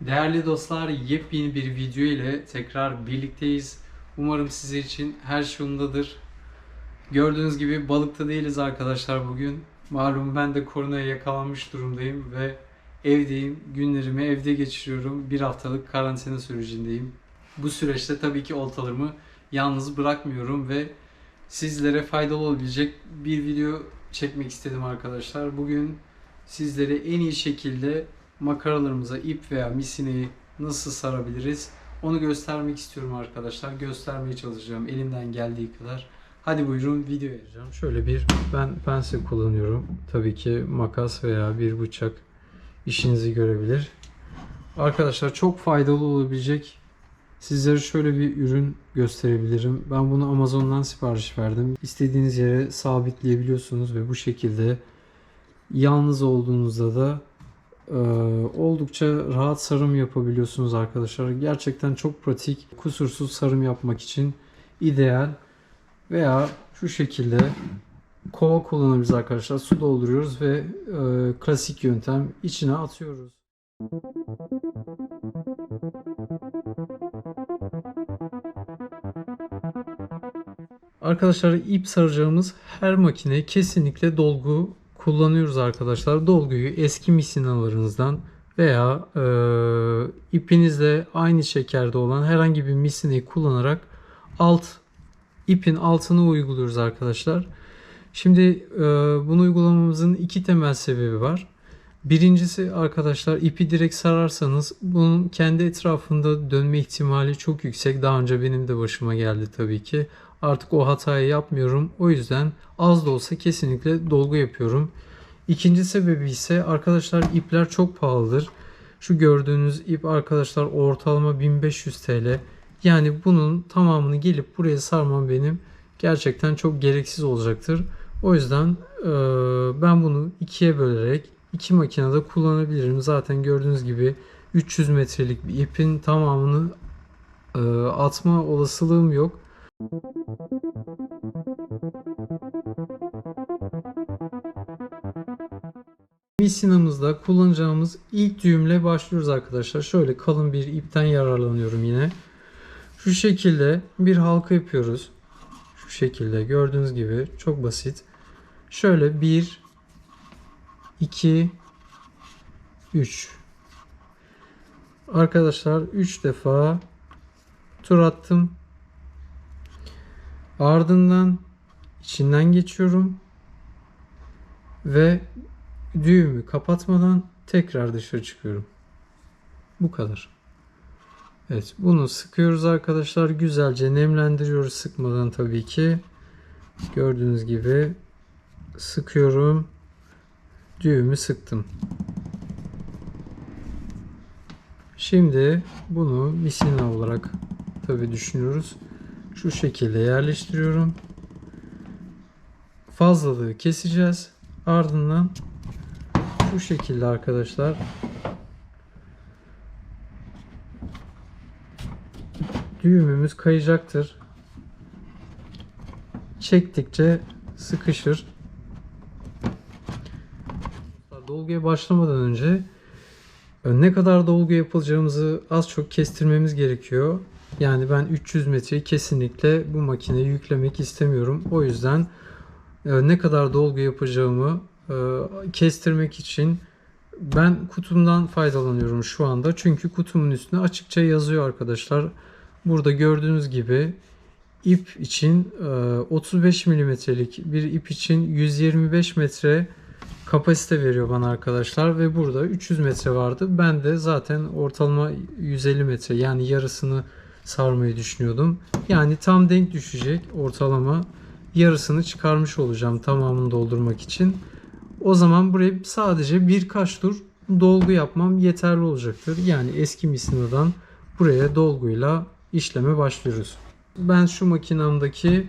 Değerli dostlar, yepyeni bir video ile tekrar birlikteyiz. Umarım sizler için her şey yolundadır. Gördüğünüz gibi balıkta değiliz arkadaşlar bugün. Malum ben de koronaya yakalanmış durumdayım ve evdeyim. Günlerimi evde geçiriyorum. Bir haftalık karantina sürecindeyim. Bu süreçte tabii ki oltalarımı yalnız bırakmıyorum ve sizlere faydalı olabilecek bir video çekmek istedim arkadaşlar. Bugün sizlere en iyi şekilde makaralarımıza ip veya misineyi nasıl sarabiliriz onu göstermek istiyorum arkadaşlar. Göstermeye çalışacağım elimden geldiği kadar. Hadi buyurun videoya gireceğim. Şöyle bir ben pense kullanıyorum. Tabii ki makas veya bir bıçak işinizi görebilir. Arkadaşlar çok faydalı olabilecek sizlere şöyle bir ürün gösterebilirim. Ben bunu Amazon'dan sipariş verdim. İstediğiniz yere sabitleyebiliyorsunuz ve bu şekilde yalnız olduğunuzda da ee, oldukça rahat sarım yapabiliyorsunuz arkadaşlar. Gerçekten çok pratik, kusursuz sarım yapmak için ideal. Veya şu şekilde kova kullanabiliriz arkadaşlar. Su dolduruyoruz ve e, klasik yöntem içine atıyoruz. Arkadaşlar ip saracağımız her makine kesinlikle dolgu kullanıyoruz arkadaşlar. Dolguyu eski misinalarınızdan veya e, ipinizle aynı şekerde olan herhangi bir misineyi kullanarak alt ipin altını uyguluyoruz arkadaşlar. Şimdi e, bunu uygulamamızın iki temel sebebi var. Birincisi arkadaşlar ipi direkt sararsanız bunun kendi etrafında dönme ihtimali çok yüksek. Daha önce benim de başıma geldi tabii ki. Artık o hatayı yapmıyorum. O yüzden az da olsa kesinlikle dolgu yapıyorum. İkinci sebebi ise arkadaşlar ipler çok pahalıdır. Şu gördüğünüz ip arkadaşlar ortalama 1500 TL. Yani bunun tamamını gelip buraya sarmam benim gerçekten çok gereksiz olacaktır. O yüzden e, ben bunu ikiye bölerek iki makinede kullanabilirim. Zaten gördüğünüz gibi 300 metrelik bir ipin tamamını e, atma olasılığım yok. Misinamızda kullanacağımız ilk düğümle başlıyoruz arkadaşlar. Şöyle kalın bir ipten yararlanıyorum yine. Şu şekilde bir halka yapıyoruz. Şu şekilde gördüğünüz gibi çok basit. Şöyle 1 2 3 Arkadaşlar 3 defa tur attım. Ardından içinden geçiyorum ve düğümü kapatmadan tekrar dışarı çıkıyorum. Bu kadar. Evet bunu sıkıyoruz arkadaşlar. Güzelce nemlendiriyoruz sıkmadan tabii ki. Gördüğünüz gibi sıkıyorum. Düğümü sıktım. Şimdi bunu misina olarak tabii düşünüyoruz. Şu şekilde yerleştiriyorum. Fazlalığı keseceğiz. Ardından şu şekilde arkadaşlar düğümümüz kayacaktır. Çektikçe sıkışır. Dolguya başlamadan önce ne kadar dolgu yapılacağımızı az çok kestirmemiz gerekiyor. Yani ben 300 metreyi kesinlikle bu makineye yüklemek istemiyorum. O yüzden e, ne kadar dolgu yapacağımı e, kestirmek için ben kutumdan faydalanıyorum şu anda. Çünkü kutumun üstüne açıkça yazıyor arkadaşlar. Burada gördüğünüz gibi ip için 35 milimetrelik bir ip için 125 metre kapasite veriyor bana arkadaşlar ve burada 300 metre vardı. Ben de zaten ortalama 150 metre yani yarısını sarmayı düşünüyordum. Yani tam denk düşecek ortalama yarısını çıkarmış olacağım tamamını doldurmak için. O zaman buraya sadece birkaç tur dolgu yapmam yeterli olacaktır. Yani eski misinadan buraya dolguyla işleme başlıyoruz. Ben şu makinamdaki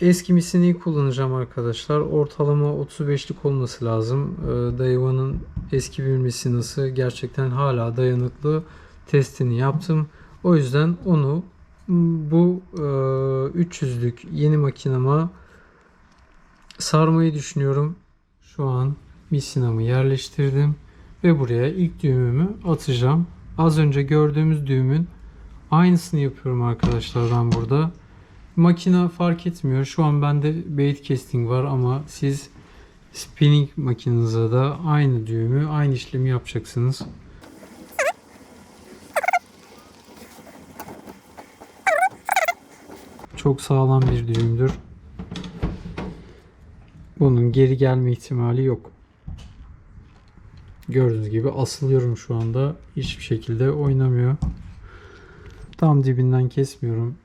eski misineyi kullanacağım arkadaşlar. Ortalama 35'lik olması lazım. Ee, Daiwa'nın eski bir misinası gerçekten hala dayanıklı. Testini yaptım. O yüzden onu bu e, 300'lük yeni makinama sarmayı düşünüyorum. Şu an misinamı yerleştirdim ve buraya ilk düğümümü atacağım. Az önce gördüğümüz düğümün aynısını yapıyorum arkadaşlar ben burada. Makine fark etmiyor. Şu an bende bait casting var ama siz spinning makinenize de aynı düğümü, aynı işlemi yapacaksınız. Çok sağlam bir düğümdür. Bunun geri gelme ihtimali yok. Gördüğünüz gibi asılıyorum şu anda. Hiçbir şekilde oynamıyor. Tam dibinden kesmiyorum.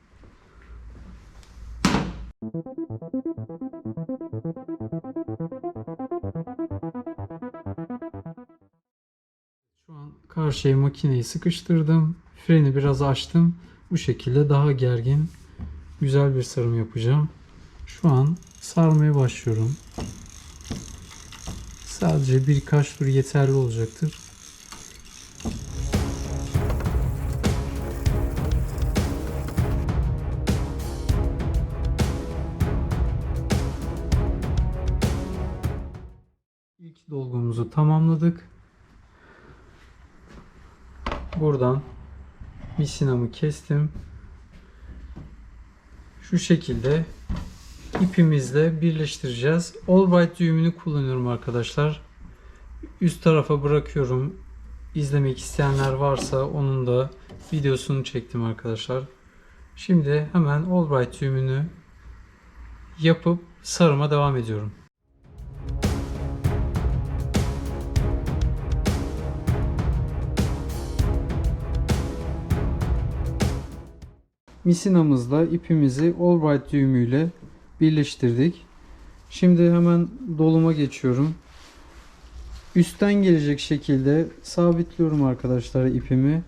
Şu an karşıya makineyi sıkıştırdım. Freni biraz açtım. Bu şekilde daha gergin, güzel bir sarım yapacağım. Şu an sarmaya başlıyorum. Sadece birkaç tur yeterli olacaktır. İlk dolgumuzu tamamladık. Buradan misinamı kestim. Şu şekilde ipimizle birleştireceğiz. Albright düğümünü kullanıyorum arkadaşlar. Üst tarafa bırakıyorum. İzlemek isteyenler varsa onun da videosunu çektim arkadaşlar. Şimdi hemen Albright düğümünü yapıp sarıma devam ediyorum. misinamızla ipimizi Albright düğümüyle birleştirdik. Şimdi hemen doluma geçiyorum. Üstten gelecek şekilde sabitliyorum arkadaşlar ipimi.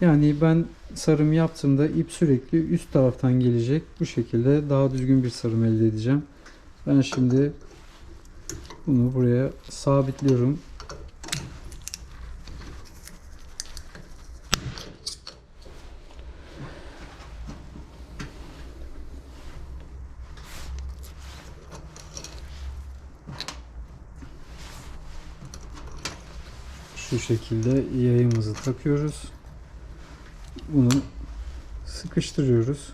Yani ben sarım yaptığımda ip sürekli üst taraftan gelecek. Bu şekilde daha düzgün bir sarım elde edeceğim. Ben şimdi bunu buraya sabitliyorum. Şu şekilde yayımızı takıyoruz. Bunu sıkıştırıyoruz.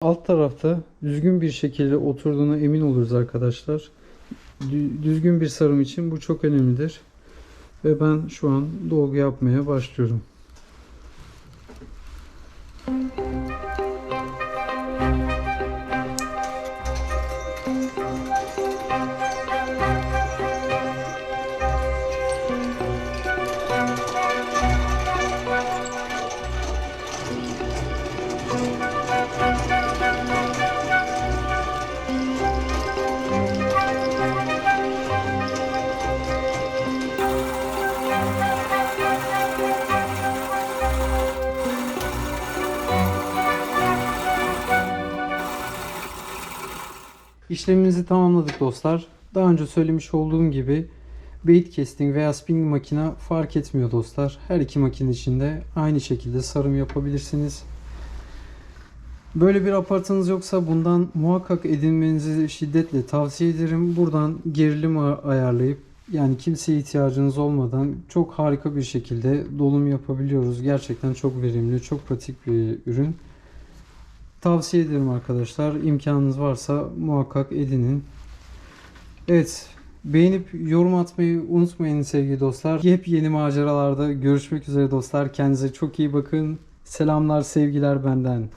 Alt tarafta düzgün bir şekilde oturduğuna emin oluruz arkadaşlar. Dü- Düzgün bir sarım için bu çok önemlidir. Ve ben şu an dolgu yapmaya başlıyorum. İşlemimizi tamamladık dostlar. Daha önce söylemiş olduğum gibi bait casting veya spinning makine fark etmiyor dostlar. Her iki makine içinde aynı şekilde sarım yapabilirsiniz. Böyle bir apartınız yoksa bundan muhakkak edinmenizi şiddetle tavsiye ederim. Buradan gerilim ayarlayıp yani kimseye ihtiyacınız olmadan çok harika bir şekilde dolum yapabiliyoruz. Gerçekten çok verimli, çok pratik bir ürün. Tavsiye ederim arkadaşlar. İmkanınız varsa muhakkak edinin. Evet. Beğenip yorum atmayı unutmayın sevgili dostlar. Yepyeni maceralarda görüşmek üzere dostlar. Kendinize çok iyi bakın. Selamlar, sevgiler benden.